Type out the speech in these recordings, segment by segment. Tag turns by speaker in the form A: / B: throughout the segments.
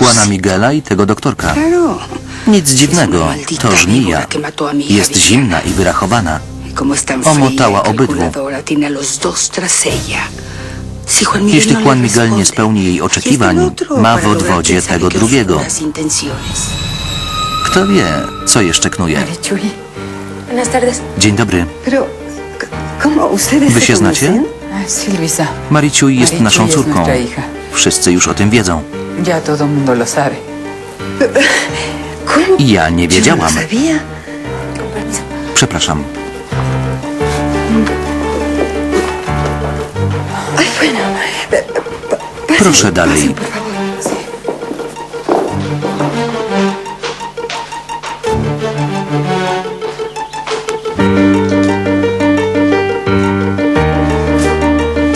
A: Juana Miguela i tego doktorka. Nic dziwnego, to żmija. Jest zimna i wyrachowana. Omotała obydwu.
B: Si Juan Miguel
A: Jeśli
B: no
A: Juan
B: le
A: Miguel nie spełni jej oczekiwań, ma w odwodzie tego drugiego. Kto wie, co jeszcze knuje. Dzień dobry.
C: Pero, c- ¿cómo ustedes
A: ¿Wy się znacie?
C: Ah.
A: Mariciuj jest naszą córką. Wszyscy już o tym wiedzą.
C: Ya todo el mundo lo sabe.
A: I ja nie wiedziałam. Przepraszam. Proszę dalej.
C: pasen, por favor. Sí.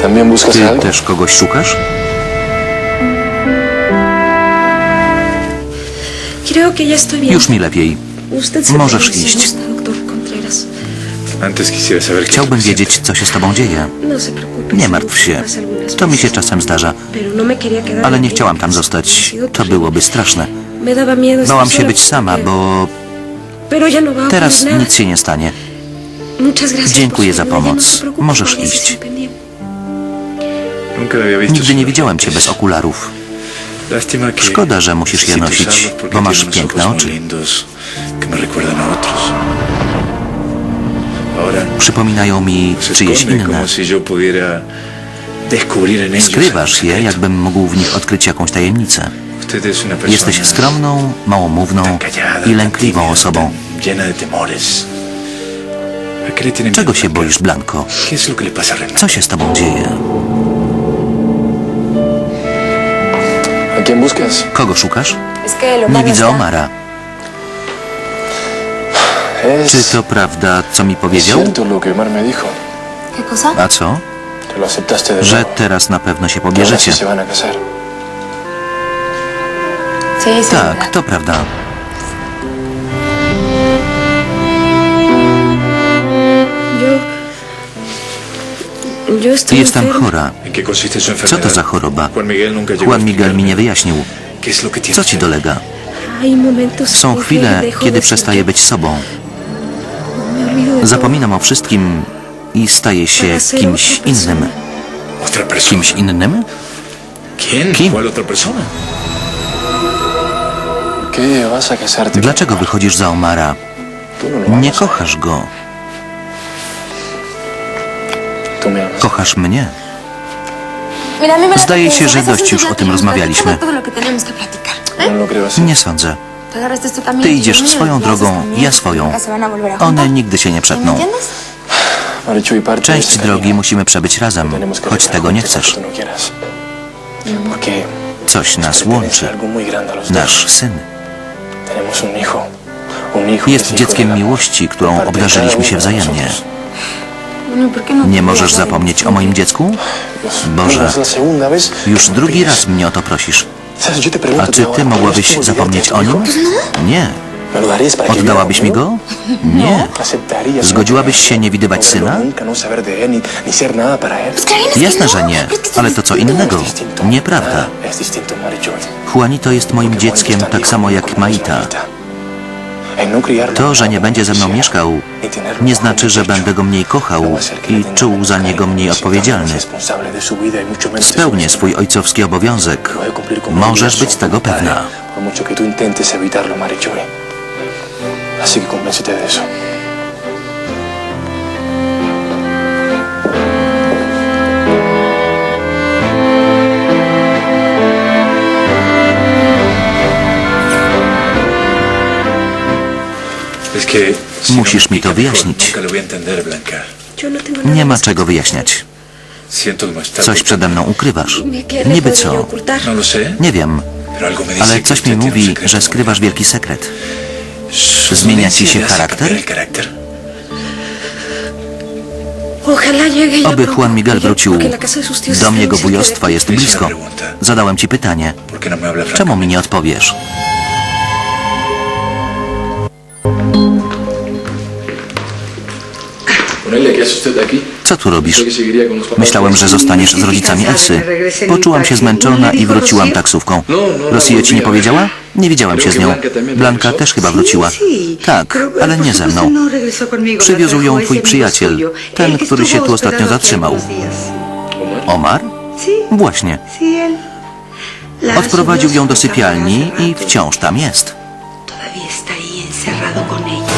D: ¿También buscas
A: Ty też kogoś szukasz? Już mi lepiej. Możesz iść. Chciałbym wiedzieć, co się z tobą dzieje.
E: No.
A: Nie martw się. To mi się czasem zdarza.
E: No
A: Ale nie chciałam tam zostać. To byłoby straszne. Bałam się być sama, bo
E: no
A: teraz nic się nie stanie. Dziękuję za pomoc. Możesz iść. Nigdy nie widziałem cię bez okularów. Szkoda, że musisz je nosić, bo masz piękne oczy. Przypominają mi czyjeś inne. Skrywasz je, jakbym mógł w nich odkryć jakąś tajemnicę. Jesteś skromną, małomówną i lękliwą osobą.
D: tan llena de temores. ¿A qué le tiene
A: Czego się boisz,
D: René?
A: Co się z tobą dzieje? Kogo szukasz?
C: Es que el
A: Nie widzę. Omara.
D: Es,
A: Czy to prawda, co mi powiedział?
D: cierto lo que Omar me dijo.
C: ¿Qué cosa?
A: A co?
D: Que lo aceptaste de
A: Że teraz na pewno się pobierzecie. Tak, to prawda. Jestem chora.
D: ¿En qué consiste su
A: Co to za choroba?
D: Juan Miguel
A: mi nie wyjaśnił.
D: ¿Qué es lo que tiene
A: Co ci dolega? Są chwile, kiedy przestaję być sobą. Zapominam o wszystkim i staję się kimś innym. Kimś innym?
D: ¿Quién?
A: ¿Quién?
D: ¿Cuál otra persona? ¿Qué vas a casarte?
A: Dlaczego wychodzisz za Omara?
D: No
A: Nie kochasz go. Kochasz mnie. Zdaje się, że dość już o tym rozmawialiśmy.
D: No así.
A: Nie sądzę. Ty idziesz swoją drogą, ja swoją. One nigdy się nie
C: ¿Me
A: przetną. Część drogi musimy przebyć razem, choć tego nie chcesz.
D: no. Porque
A: Coś nas łączy. Nasz syn. Jest dzieckiem miłości, którą obdarzyliśmy się wzajemnie.
D: Nosotros.
C: Bueno, ¿y por qué no
A: Nie możesz zapomnieć
C: él?
A: o moim dziecku? Boże,
D: no
A: Już drugi raz mnie o to prosisz. A czy ty
D: ¿podrías
A: mogłabyś zapomnieć o nim? Nie.
D: ¿Me lo darías para que
A: Oddałabyś mi go? Nie.
D: ¿Aceptarías
A: Zgodziłabyś się nie
D: no
A: widywać syna?
D: no
A: Jasne,
C: no,
A: że nie, ale to co
D: No
A: innego. Nieprawda. Juanito jest moim dzieckiem tak samo jak Maita. To, że nie będzie ze mną mieszkał, nie znaczy, że będę go mniej kochał i czuł za niego mniej odpowiedzialny. Spełnię swój ojcowski obowiązek. Możesz być tego pewna.
D: Así que convéncete de eso.
A: Musisz mi to wyjaśnić.
E: No
A: Nie ma czego wyjaśniać. Coś przede mną ukrywasz.
E: decir. ¿Qué le
A: Niby co?
D: No sé,
A: Nie wiem, ale coś mi mówi, że skrywasz wielki sekret.
D: ¿Su
A: Zmienia ci się charakter? Oby Juan Miguel wrócił. Dom jego wujostwa jest blisko. Zadałem ci pytanie.
D: ¿Por qué no
A: Czemu mi nie odpowiesz? Co tu robisz? Myślałem, że zostaniesz z rodzicami Elsy. Poczułam się zmęczona i wróciłam taksówką. Rosję ci nie powiedziała? Nie widziałam się z nią. Blanka też chyba wróciła. Tak, ale nie ze mną. Przywiózł ją twój przyjaciel, ten, który się tu ostatnio zatrzymał. Omar? Właśnie. Odprowadził ją do sypialni i wciąż tam jest.
B: Todavía está ahí encerrado con ella.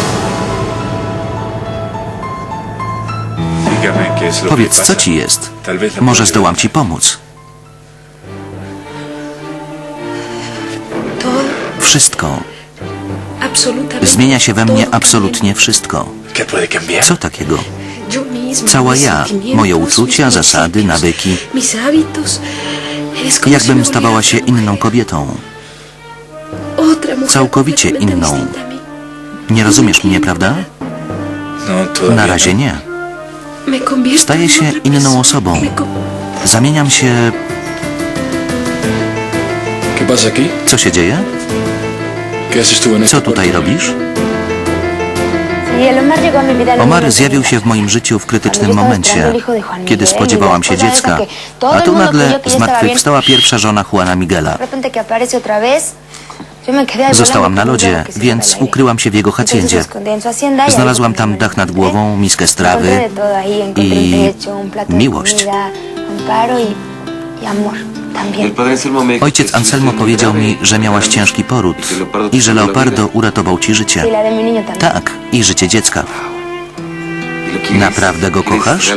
A: Powiedz, co ci jest? Może zdołam ci pomóc. Wszystko. Zmienia się we mnie absolutnie wszystko. Co takiego? Cała ja, moje uczucia, zasady, nawyki. Jakbym
E: me
A: stawała się inną kobietą. całkowicie inną. Nie rozumiesz mnie, prawda?
F: No,
A: Na razie
F: no.
A: nie. Staję się inną osobą. Zamieniam się... Co się dzieje?
D: ¿Qué haces tú en
A: Co tutaj robisz?
C: Y Omar llegó a mi vida. en
A: Omar
C: 1990.
A: zjawił się w moim życiu w krytycznym momencie, kiedy spodziewałam
C: y
A: się dziecka. A tu nagle zmartwychwstała pierwsza żona Juana Miguela. Zostałam na lodzie, więc ukryłam się w jego haciendzie.
C: y
A: Znalazłam tam dach nad głową, miskę strawy i miłość.
C: y, y.
A: Ojciec Anselmo powiedział mi, że miałaś ciężki poród i że Leopardo uratował ci
C: Y
A: życie. Tak, i życie dziecka. Naprawdę go kochasz?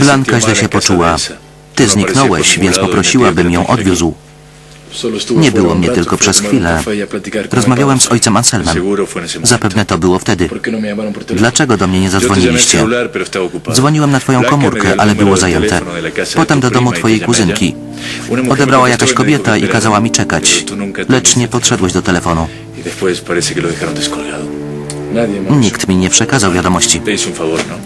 F: Blanka,
A: źle się poczuła. Ty
F: No
A: zniknąłeś, więc
F: y
A: poprosiła, bym ją odwiózł. Nie było mnie tylko przez chwilę.
D: y
A: Rozmawiałem z ojcem Anselmem. Zapewne to było wtedy.
D: ¿Por qué no?
A: Dlaczego do mnie nie zadzwoniliście? Dzwoniłem na twoją komórkę, ale było zajęte. Potem do domu
F: y
A: twojej kuzynki. Odebrała
F: me
A: jakaś
F: y
A: kobieta i kazała mi czekać. Lecz nie podszedłeś do telefonu. Nikt mi nie przekazał wiadomości.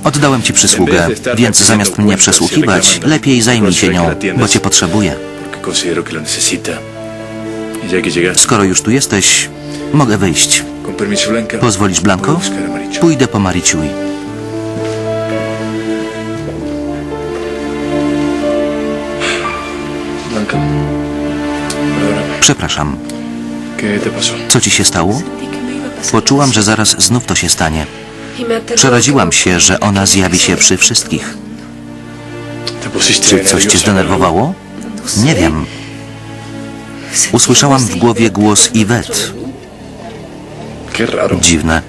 A: Oddałem ci przysługę, więc zamiast mnie przesłuchiwać, lepiej zajmij się nią, bo cię potrzebuję. Skoro już tu jesteś, mogę wyjść. Pozwolisz,
F: Marichu.
A: Pójdę po.
D: Perdóname.
A: Przepraszam, co ci się stało? Poczułam, że zaraz znów to się stanie. Przeraziłam się, że ona zjawi się przy wszystkich.
D: ¿Te pusiste
A: Czy coś cię zdenerwowało? Nie wiem. Usłyszałam w głowie głos Iwet. Dziwne.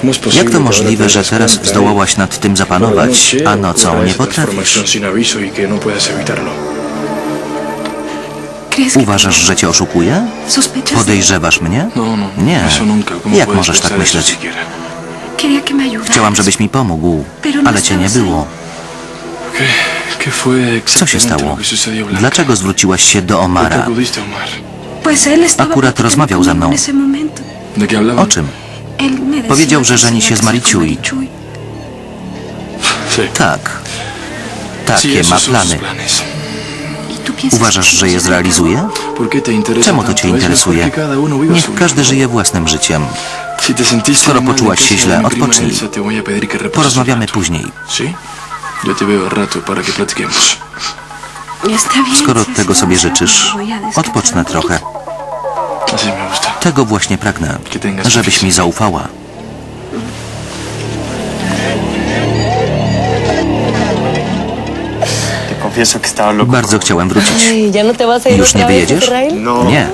D: ¿Cómo es posible
A: Jak to możliwe, że teraz zdołałaś nad tym zapanować, a nocą nie potrafisz? Uważasz, że cię oszukuję? Podejrzewasz mnie?
D: No, no.
A: Nie.
D: Eso nunca. ¿Cómo
A: Jak możesz tak myśleć? Chciałam, żebyś mi pomógł, ale cię nie było.
D: ¿Qué, qué fue
A: Co się stało? Dlaczego zwróciłaś się do
D: ¿Por qué
A: Omara? Akurat rozmawiał ze mną. O czym? Powiedział, że żeni się z Mariciui. Tak. Takie ma plany. Uważasz, że je zrealizuje?
D: ¿Por qué te interesa
A: Czemu to cię interesuje? Niech każdy żyje własnym życiem. Skoro poczułaś się źle, odpocznij. Porozmawiamy później. Skoro tego sobie życzysz, odpocznę trochę. Tego właśnie pragnę, żebyś mi zaufała. Bardzo chciałem wrócić.
G: ¿Ya no
A: ¿Już nie wyjedziesz?
H: No.
A: Nie.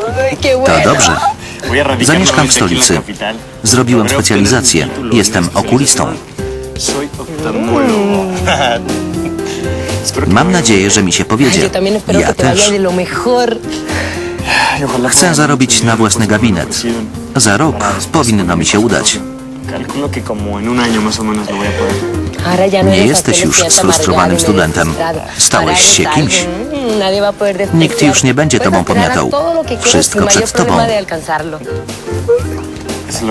A: To dobrze. Zamieszkam w stolicy.
H: capital.
A: Zrobiłem specjalizację. Jestem okulistą. Mam nadzieję, że mi się powiedzie. Ja też. Chcę zarobić na własny gabinet. Za rok powinno mi się udać.
H: Calculo que como en un año más o menos lo voy a poder.
G: No
A: Nie jesteś już sfrustrowanym studentem. Stałeś się kimś.
G: mm,
A: Nikt już nie będzie tobą pomiatał. Wszystko przed tobą.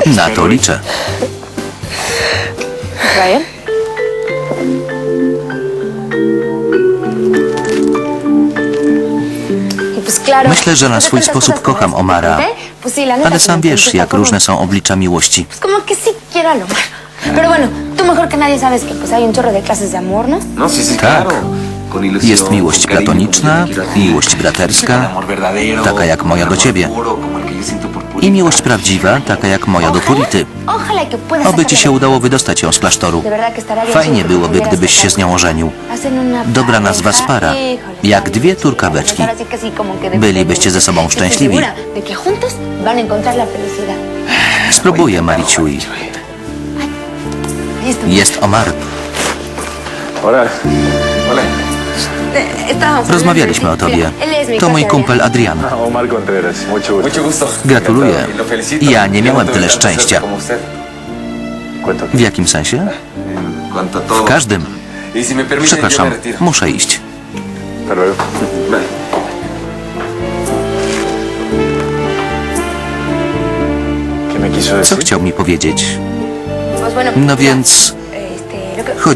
A: Na to liczę.
G: Y
A: Myślę, że na swój sposób kocham Omara.
C: neta,
A: Ale sam wiesz, jak różne są oblicza miłości.
C: Pero bueno, tú mejor que nadie sabes que pues hay un chorro de clases de amor, ¿no?
I: No, sí, sí,
A: Tak.
I: claro.
A: Jest miłość platoniczna, miłość braterska, taka jak moja do ciebie. I miłość prawdziwa, taka jak moja do Purity. Oby ci się udało wydostać ją z klasztoru. Fajnie byłoby, gdybyś się z nią ożenił. Dobra nazwa z para.
C: Híjole,
A: Jak dwie turkaweczki. Bylibyście ze sobą szczęśliwi.
C: segura de
A: Jest Omar.
C: Eh,
A: Rozmawialiśmy o tobie. To mój kumpel Adrian.
D: Omar Contreras. Mucho gusto.
A: Gratuluję.
I: Y.
A: Ja nie miałem tyle szczęścia. W jakim sensie? W każdym.
I: Y
A: Przepraszam, muszę iść.
D: Hasta luego.
I: Bye.
D: ¿Qué me quiso
A: Co chciał mi powiedzieć? No więc